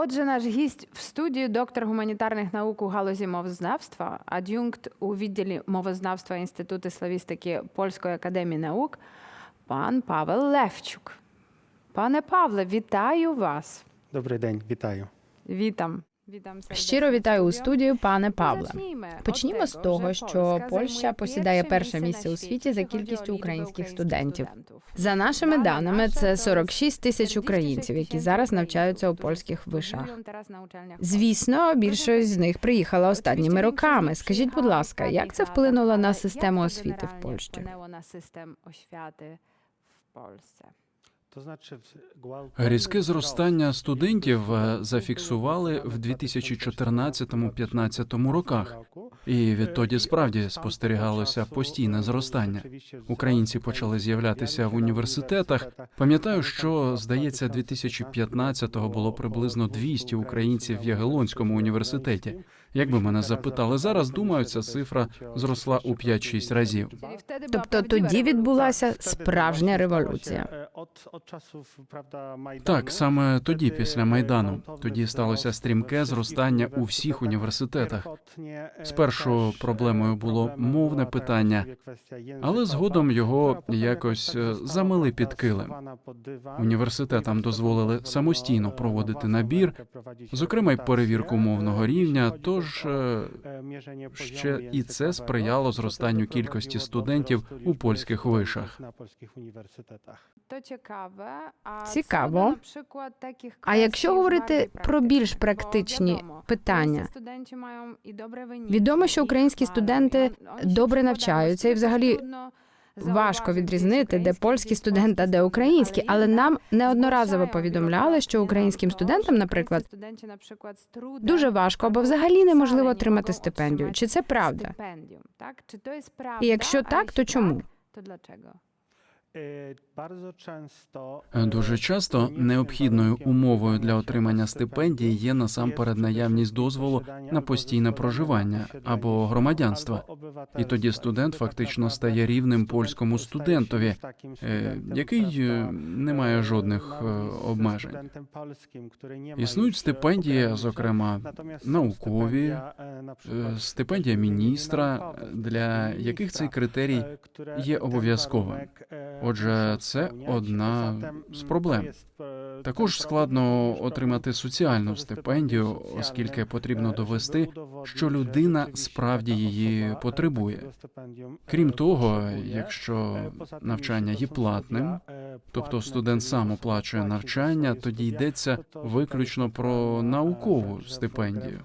Отже, наш гість в студії доктор гуманітарних наук у галузі мовознавства, ад'юнкт у відділі мовознавства Інституту славістики Польської академії наук, пан Павел Левчук. Пане Павле, вітаю вас. Добрий день, вітаю. Вітам. Щиро вітаю у студію, пане Павле. Почнімо з того, що Польща посідає перше місце у світі за кількістю українських студентів. студентів. За нашими даними, це 46 тисяч українців, які зараз навчаються у польських вишах. Звісно, більшість з них приїхала останніми роками. Скажіть, будь ласка, як це вплинуло на систему освіти в Польщі? Різке зростання студентів е, зафіксували в 2014-15 роках, і відтоді справді спостерігалося постійне зростання. Українці почали з'являтися в університетах. Пам'ятаю, що здається, 2015-го було приблизно 200 українців в Ягелонському університеті. Якби мене запитали зараз, думаю, ця цифра зросла у 5-6 разів. Тобто тоді відбулася справжня революція. Так, саме тоді, після майдану, тоді сталося стрімке зростання у всіх університетах. Спершу проблемою було мовне питання, але згодом його якось е, замили під килим. Університетам дозволили самостійно проводити набір, зокрема й перевірку мовного рівня. Тож е, ще і це сприяло зростанню кількості студентів у польських вишах. То цікаве. А Цікаво. щодо, А якщо говорити про більш практичні питання, Відомо, що українські студенти добре навчаються, і взагалі Важко відрізнити, де польські студенти, де студент, а де українські, але нам неодноразово повідомляли, що українським студентам, наприклад, дуже важко або взагалі неможливо отримати стипендію. Чи це правда? То? І якщо так, то чому? так, то dlaczego? Е, Дуже часто необхідною умовою для отримання стипендії є насамперед наявність дозволу на постійне проживання або громадянство. І тоді студент фактично стає рівним польському студентові, е, який е, не має жодних е, обмежень. Існують стипендії, зокрема наукові, е, стипендія міністра, для яких цей критерій є обов'язковим. Отже, це одна з проблем. Також складно отримати соціальну стипендію, оскільки потрібно довести, що людина справді її потребує. Крім того, якщо навчання є платним, тобто студент сам оплачує навчання, тоді йдеться виключно про наукову стипендію.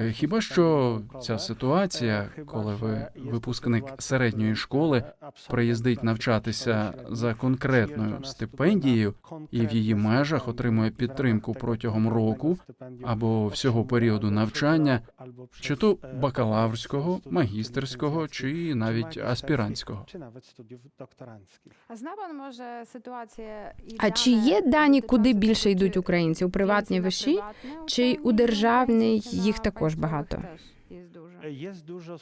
Е, Хіба що ця ситуація, коли ви випускник середньої школи, приїздить навчатися за конкретною стипендією і в її межах отримує підтримку протягом року або всього періоду навчання, чи то бакалаврського, магістерського, чи навіть аспірантського. А пан, може, ситуація А чи є дані, куди більше йдуть українці у приватні виші? чи у державній їх також багато? дуже?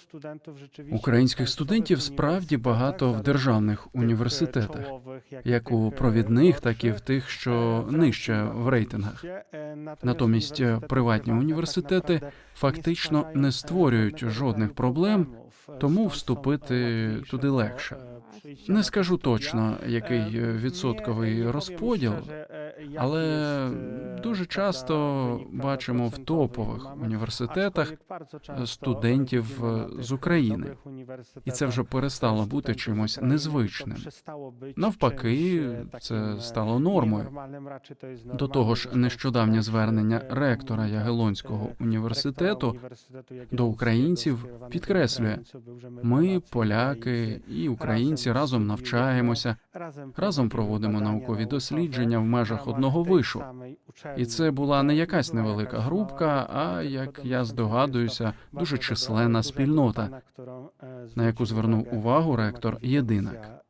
Українських студентів справді багато в державних університетах, як у провідних, так і в тих, що нижче в рейтингах. Натомість е, приватні університети фактично не створюють жодних проблем, тому вступити туди легше. Не скажу точно, який е, відсотковий розподіл, але дуже часто бачимо в топових університетах студентів е, з України, і це вже перестало бути чимось незвичним. Навпаки, це стало нормою. До того ж, нещодавнє звернення ректора Ягелонського університету до українців підкреслює: ми, поляки і українці, разом навчаємося, разом проводимо наукові дослідження в межах одного вишу. І це була не якась невелика групка, а як я здогадуюся, дуже численна спільнота, на яку звернув увагу ректор Єдинак.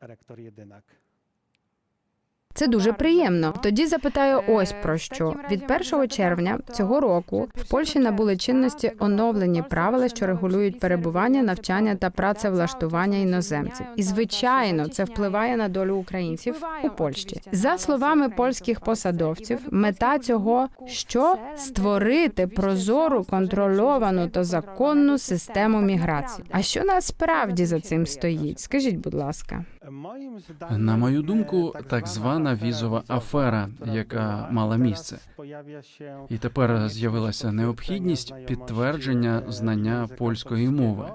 Це дуже приємно. Тоді запитаю ось про що. Від 1 червня цього року в Польщі набули чинності оновлені правила, що регулюють перебування, навчання та працевлаштування іноземців. І звичайно, це впливає на долю українців у Польщі. За словами польських посадовців, мета цього що створити прозору, контрольовану та законну систему міграції. А що насправді за цим стоїть? Скажіть, будь ласка. На мою думку, так звана візова афера, яка мала місце. І тепер з'явилася необхідність підтвердження знання польської мови.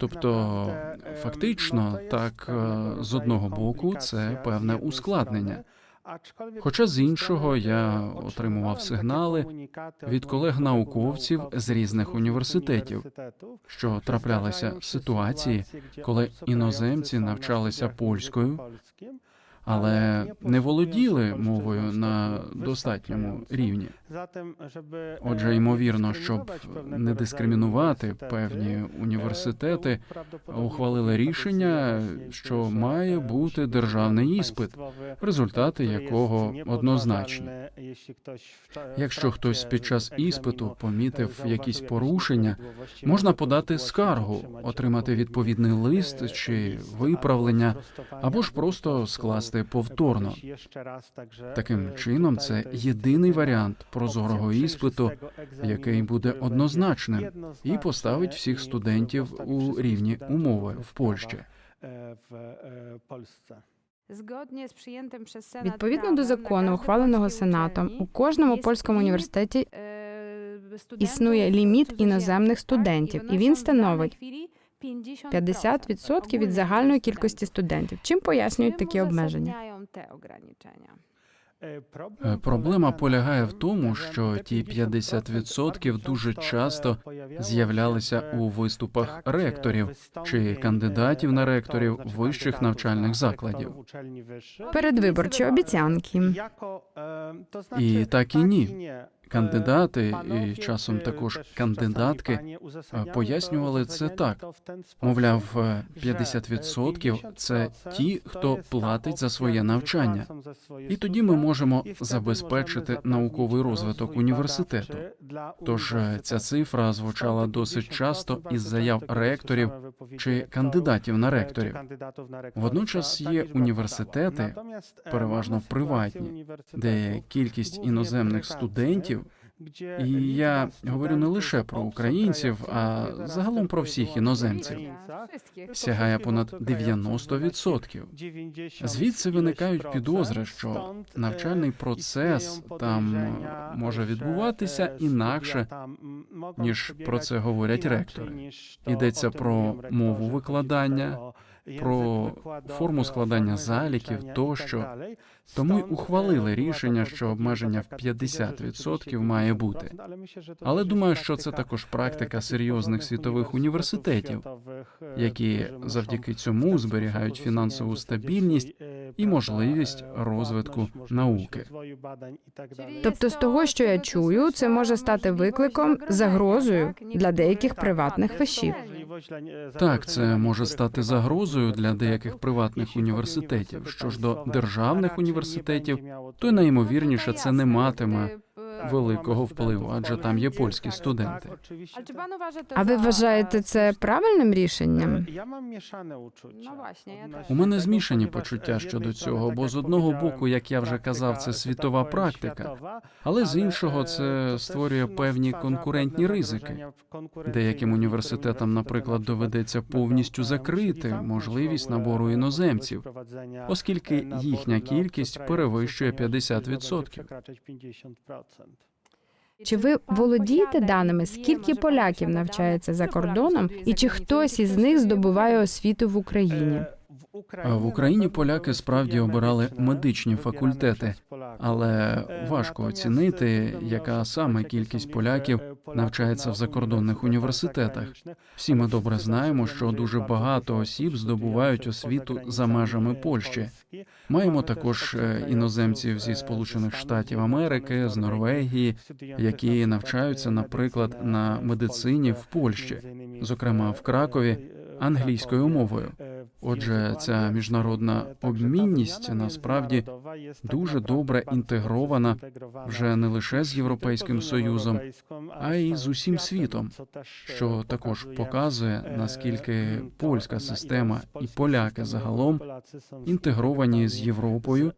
Тобто, фактично, так е, з одного боку, це певне ускладнення. Хоча з іншого я отримував сигнали від колег-науковців з різних університетів, що траплялися ситуації, коли іноземці навчалися польською, але не володіли мовою на достатньому рівні. Отже, ймовірно, щоб не дискримінувати певні університети, ухвалили рішення, що має бути державний іспит, результати якого однозначні. Якщо хтось під час іспиту помітив якісь порушення, можна подати скаргу, отримати відповідний лист чи виправлення, або ж просто скласти повторно. Таким чином, це єдиний варіант прозорого іспиту, який буде однозначним і поставить всіх студентів у рівні умови в Польщі. Відповідно до закону, ухваленого сенатом, у кожному польському університеті існує ліміт іноземних студентів, і він становить 50% від загальної кількості студентів. Чим пояснюють такі обмеження? Е, Проблема полягає в тому, що ті 50% дуже часто з'являлися у виступах ректорів чи кандидатів на ректорів вищих навчальних закладів. Передвиборчі обіцянки. І так і ні. Кандидати і часом також кандидатки е, пояснювали це так. Мовляв, е, 50% – це ті, хто платить за своє навчання. І тоді ми можемо забезпечити науковий розвиток університету. Тож е, ця цифра звучала досить часто із заяв ректорів чи кандидатів на ректорів. Водночас є університети, переважно приватні, де кількість іноземних студентів, і я говорю не лише про українців, а загалом про всіх іноземців, сягає понад 90%. Звідси виникають підозри, що навчальний процес там е, може відбуватися інакше, ніж про це говорять ректори. Йдеться про мову викладання, про форму складання заліків тощо. Тому й ухвалили рішення, що обмеження в 50% має бути. Але думаю, що це також практика серйозних світових університетів, які завдяки цьому зберігають фінансову стабільність і можливість розвитку науки. Тобто, з того, що я чую, це може стати викликом, загрозою для деяких приватних вишів. Так, це може стати загрозою для деяких приватних університетів. Що ж до державних університетів, то й найімовірніше це не матиме великого впливу, адже там є польські студенти. А ви вважаєте це правильним рішенням? У мене змішані почуття щодо цього, бо з одного боку, як я вже казав, це світова практика, але з іншого це створює певні конкурентні ризики. Деяким університетам, наприклад, доведеться повністю закрити можливість набору іноземців, оскільки їхня кількість перевищує 50%. Чи ви володієте даними, скільки поляків навчається за кордоном, і чи хтось із них здобуває освіту в Україні? В Україні поляки справді обирали медичні факультети, але важко оцінити, яка саме кількість поляків навчається в закордонних університетах. Всі ми добре знаємо, що дуже багато осіб здобувають освіту за межами Польщі. Маємо також е, іноземців зі Сполучених Штатів Америки, з Норвегії, які навчаються, наприклад, на медицині в Польщі, зокрема в Кракові, англійською мовою. Отже, ця міжнародна обмінність насправді дуже добре інтегрована вже не лише з Європейським Союзом, а й з усім світом, що також показує, наскільки польська система і поляки загалом інтегровані з Європою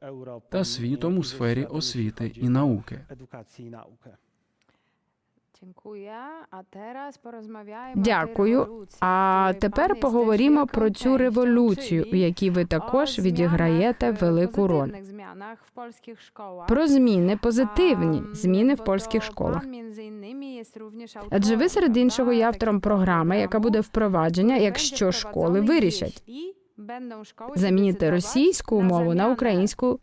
та світом у сфері освіти і науки. Дякую. А тепер поговоримо про цю революцію, у якій ви також відіграєте велику роль. Про зміни позитивні зміни в польських школах. Адже ви серед іншого є автором програми, яка буде впровадження, якщо школи вирішать замінити російську мову на українську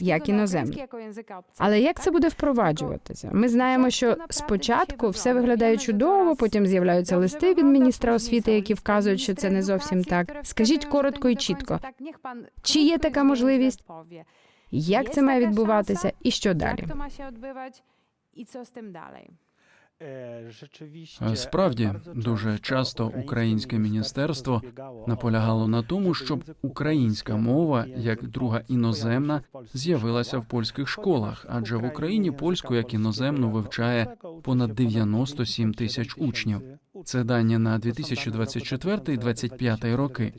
як іноземну. Але як це буде впроваджуватися? Ми знаємо, що спочатку все виглядає чудово, потім з'являються листи від міністра освіти, які вказують, що це не зовсім так. Скажіть коротко і чітко, чи є така можливість? як це має відбуватися і що далі? І що з тим далі? Е, Е, Справді, дуже часто українське міністерство наполягало на тому, щоб українська мова, як друга іноземна, з'явилася в польських школах, адже в Україні польську як іноземну вивчає понад ponad 97 тисяч учнів. Це дані на 2024-2025 роки.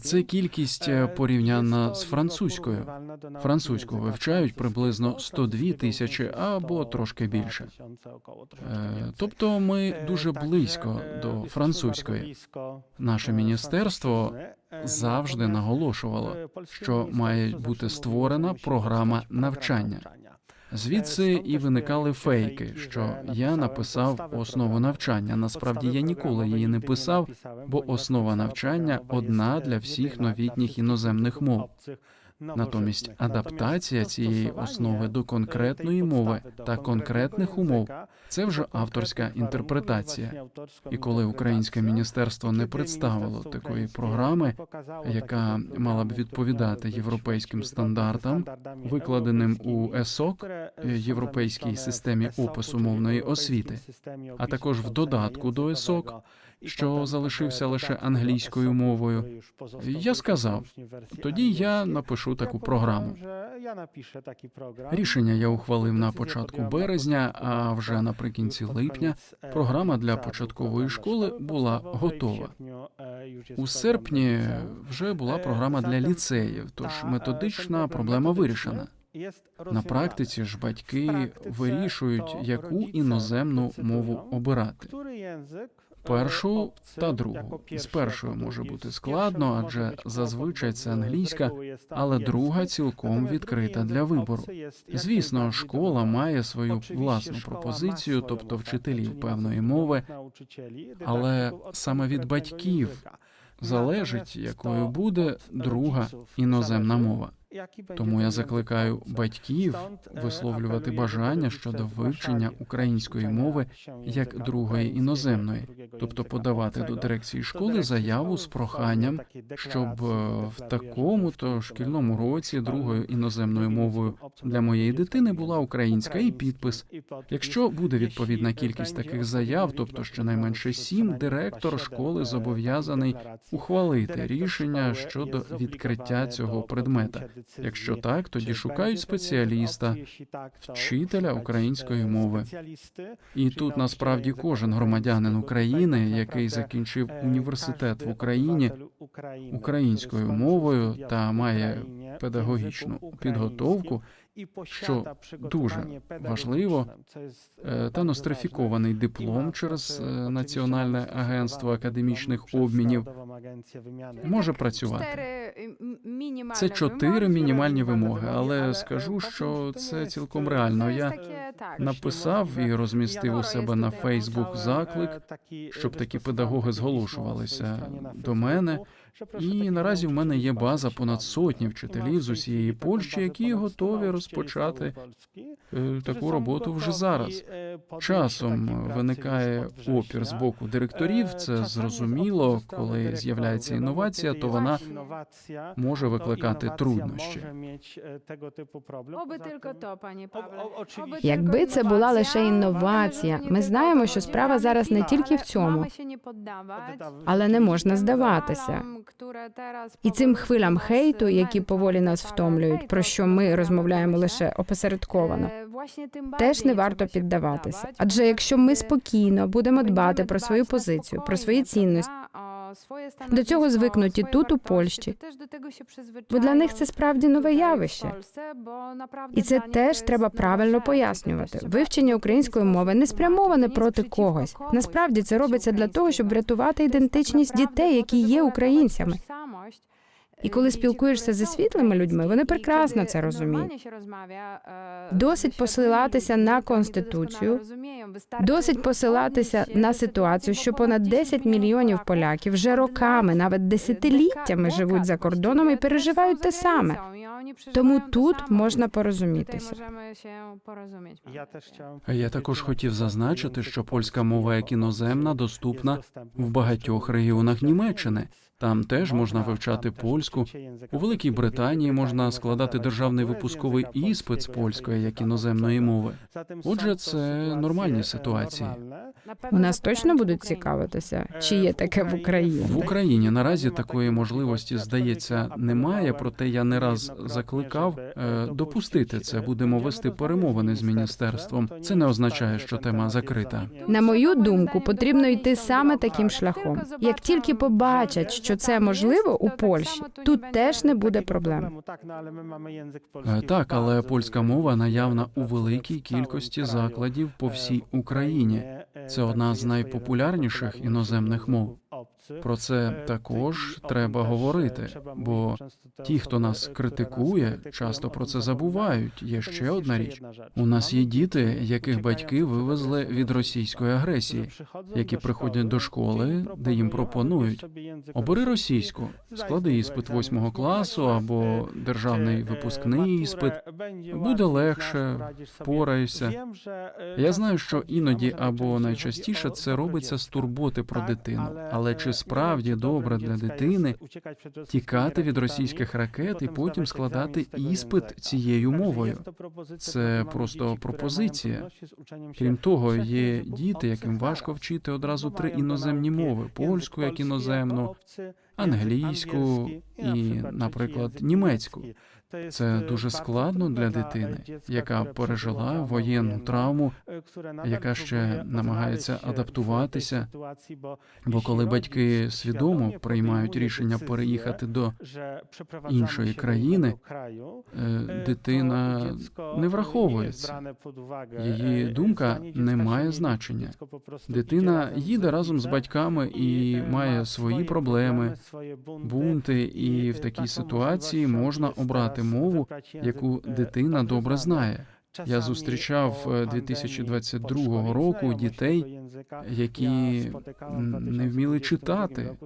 Це кількість е, порівняна з французькою. Французьку вивчають приблизно 102 тисячі або трошки більше. Е, Тобто ми дуже близько до французької. Наше міністерство завжди наголошувало, що має бути створена програма навчання. Звідси і виникали фейки, що я написав основу навчання. Насправді я ніколи її не писав, бо основа навчання одна для всіх новітніх іноземних мов. Натомість адаптація цієї основи до конкретної мови та конкретних умов. це вже авторська інтерпретація. І коли українське міністерство не представило такої програми, яка мала б відповідати європейським стандартам, викладеним у ЕСОК, європейській системі опису мовної освіти, а також в додатку до ЕСОК, що залишився лише англійською мовою. Я сказав, тоді я напишу таку програму. Рішення я ухвалив на початку березня, а вже наприкінці липня програма для початкової школи була готова. У серпні вже була програма для ліцеїв, тож методична проблема вирішена. На практиці ж батьки вирішують, яку іноземну мову обирати. Першу та другу. З першою може бути складно, адже зазвичай це англійська, але друга цілком відкрита для вибору. Звісно, школа має свою власну пропозицію, тобто вчителів певної мови, але саме від батьків залежить, якою буде друга іноземна мова. Тому я закликаю батьків висловлювати бажання щодо вивчення української мови як другої іноземної, тобто подавати до дирекції школи заяву з проханням, щоб е, в такому то шкільному році другою іноземною мовою для моєї дитини була українська і підпис. Якщо буде відповідна кількість таких заяв, тобто щонайменше сім, директор школи зобов'язаний ухвалити рішення щодо відкриття цього предмета. Якщо так, тоді шукають спеціаліста, вчителя української мови. І тут насправді кожен громадянин України, який закінчив університет в Україні українською мовою та має педагогічну підготовку, що дуже важливо, е, та нострифікований диплом через е, Національне агентство академічних обмінів може працювати. Це чотири мінімальні вимоги, але скажу, що це цілком реально. Я написав і розмістив у себе на Фейсбук заклик, щоб такі педагоги зголошувалися до мене. І наразі в мене є база понад сотні вчителів з усієї Польщі, які готові розпочати е, таку роботу вже зараз. Часом виникає опір з боку директорів. Це зрозуміло, коли з'являється інновація, то вона може викликати труднощі. Оби тільки то, пані Павле. Якби це була лише інновація, ми знаємо, що справа зараз не тільки в цьому. Але не можна здаватися. І цим хвилям хейту, які поволі нас втомлюють, про що ми розмовляємо лише опосередковано. е, Теж не варто піддаватися. Адже якщо ми спокійно будемо дбати про свою позицію, про свої цінності, До цього звикнуті тут, у Польщі. бо для них це справді нове явище. І це теж треба правильно пояснювати. Вивчення української мови не спрямоване проти когось. Насправді це робиться для того, щоб врятувати ідентичність дітей, які є українцями. І коли спілкуєшся зі світлими людьми, вони прекрасно це розуміють. Досить посилатися на Конституцію, Досить посилатися на ситуацію, що понад бо 10 мільйонів поляків вже роками, навіть десятиліттями живуть за кордоном і переживають те саме. Тому тут можна порозумітися. Я також хотів зазначити, що польська мова як іноземна доступна в багатьох регіонах Німеччини. Там теж можна вивчати польську. У Великій Британії можна складати державний випусковий іспит з польської як іноземної мови. Отже, це нормальні ситуації. У нас точно будуть цікавитися, чи є таке в Україні. В Україні наразі такої можливості здається немає. Проте я не раз закликав е, допустити це. Будемо вести перемовини з міністерством. Це не означає, що тема закрита. На мою думку, потрібно йти саме таким шляхом. Як тільки побачать, що це можливо у Польщі, тут теж не буде проблем. Е, Так, але польська мова наявна у великій кількості закладів по всій Україні. Це одна з найпопулярніших іноземних мов. Про це також треба говорити, бо ті, хто нас критикує, часто про це забувають. Є ще одна річ. У нас є діти, яких батьки вивезли від російської агресії, які приходять до школи, де їм пропонують обери російську, склади іспит восьмого класу або державний випускний іспит. Буде легше, впораєшся. Я знаю, що іноді або найчастіше це робиться з турботи про дитину, але чи справді добре для дитини тікати від російських ракет і потім складати іспит цією мовою? Це просто пропозиція. Крім того, є діти, яким важко вчити одразу три іноземні мови: польську як іноземну, англійську і, наприклад, німецьку. Це дуже складно для дитини, яка пережила воєнну травму, яка ще намагається адаптуватися. Бо коли батьки свідомо приймають рішення переїхати до іншої країни, е, дитина не враховується. Її думка не має значення. Дитина їде разом з батьками і має свої проблеми, бунти, і в такій ситуації можна обрати мову, яку дитина добре знає. Я зустрічав е, 2022 року дітей, які не вміли читати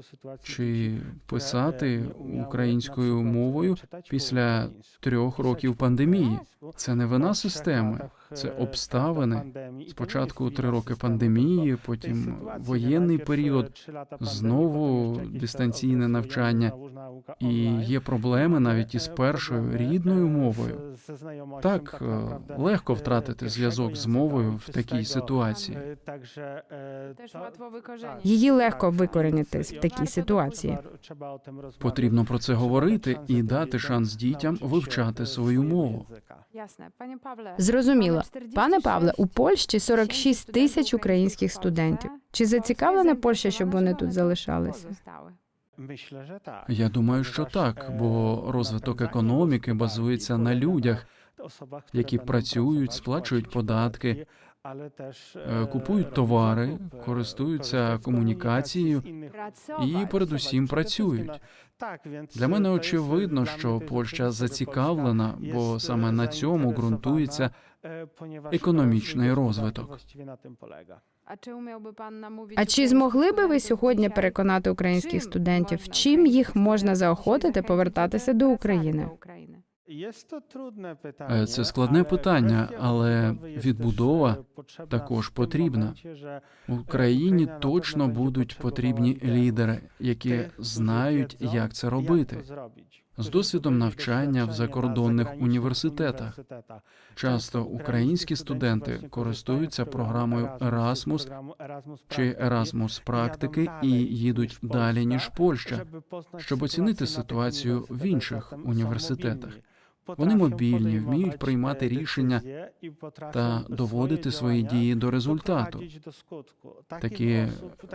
чи писати українською мовою після трьох років пандемії. Це не вина системи, це обставини. Спочатку три роки пандемії, потім воєнний період, знову дистанційне навчання, і є проблеми навіть із першою рідною мовою. Так е, легко втратити зв'язок з мовою в такій ситуації. Її легко викорінити в такій ситуації. Потрібно про це говорити і дати шанс дітям вивчати свою мову. Jasne. Panie Pawle, Зрозуміло. 46 Пане Павле, у Польщі 46 тисяч українських студентів. Чи зацікавлена Польща, щоб вони тут залишалися? Я думаю, що так, бо розвиток економіки базується на людях, які працюють, сплачують податки, купують товари, користуються комунікацією і передусім працюють. Для мене очевидно, що Польща зацікавлена, бо саме на цьому ґрунтується економічний розвиток. Чи А чи змогли би ви сьогодні переконати українських студентів, чим їх можна заохотити повертатися до України? Це складне питання, але відбудова також потрібна. Україні точно будуть потрібні лідери, які знають, як це робити. З досвідом навчання в закордонних університетах. Часто українські студенти користуються програмою Erasmus чи Erasmus практики і їдуть далі ніж Польща, щоб оцінити ситуацію в інших університетах. Вони мобільні, вміють приймати рішення та доводити свої дії до результату. Такі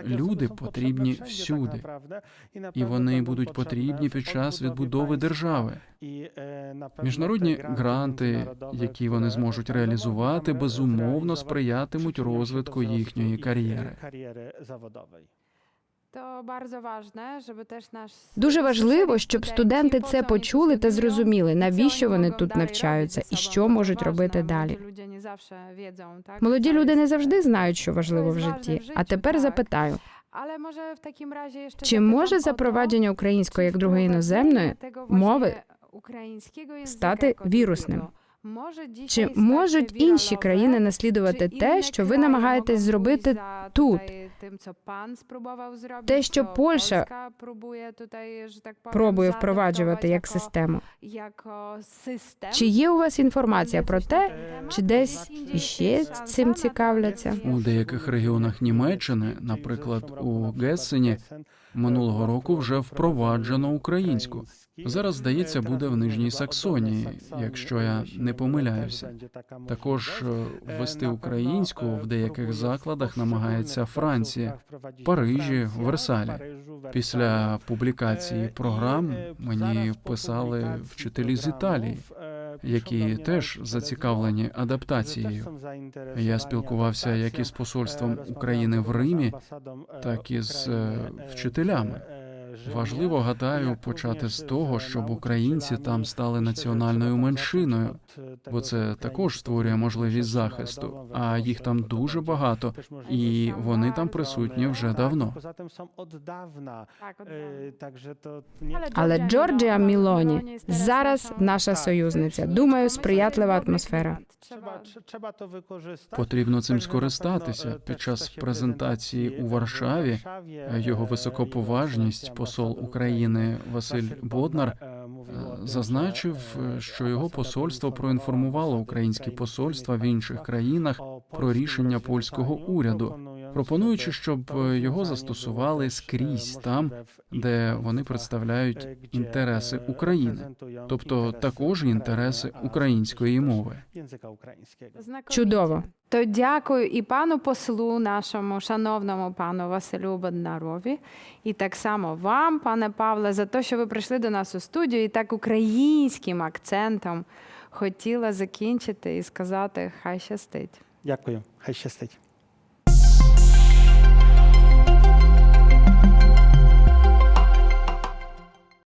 люди потрібні всюди, І вони будуть потрібні під час відбудови держави. Міжнародні гранти, які вони зможуть реалізувати, безумовно сприятимуть розвитку їхньої кар'єри. Дуже важливо, щоб студенти це почули та зрозуміли, навіщо вони тут навчаються і що можуть робити далі. Молоді люди не завжди знають, що важливо в житті. А тепер запитаю: Але може в таким разі Чи може запровадження української як другої іноземної мови стати вірусним? Чи можуть інші країни наслідувати те, що ви намагаєтесь зробити тут? Те, що Польща пробує впроваджувати як систему? Чи є у вас інформація про те, чи десь іще цим цікавляться? У деяких регіонах Німеччини, наприклад, у Гессені, минулого року вже впроваджено українську. Зараз, здається, буде в Нижній Саксонії, якщо я не помиляюся. Також е, ввести українську в деяких закладах намагається Франція, Парижі, Версалі. Після публікації програм мені писали вчителі з Італії, які теж зацікавлені адаптацією. Я спілкувався як із посольством України в Римі, так і з е, вчителями. Важливо, гадаю, почати з того, щоб українці там стали національною меншиною, бо це також створює можливість захисту. А їх там дуже багато, і вони там присутні вже давно. Але Джорджія Мілоні зараз наша союзниця. Думаю, сприятлива атмосфера. Потрібно цим скористатися під час презентації у Варшаві. Його високоповажність, посол України Василь Боднар, е, зазначив, що його посольство проінформувало українські посольства в інших країнах про рішення польського уряду, пропонуючи, щоб е, його застосували скрізь там, де вони представляють інтереси України, тобто також інтереси української мови. Чудово. То дякую і пану послу, нашому шановному пану Василю Боднарові, і так само вам, пане Павле, за те, що ви прийшли до нас у студію і так українським акцентом хотіла закінчити і сказати хай щастить. Дякую, хай щастить.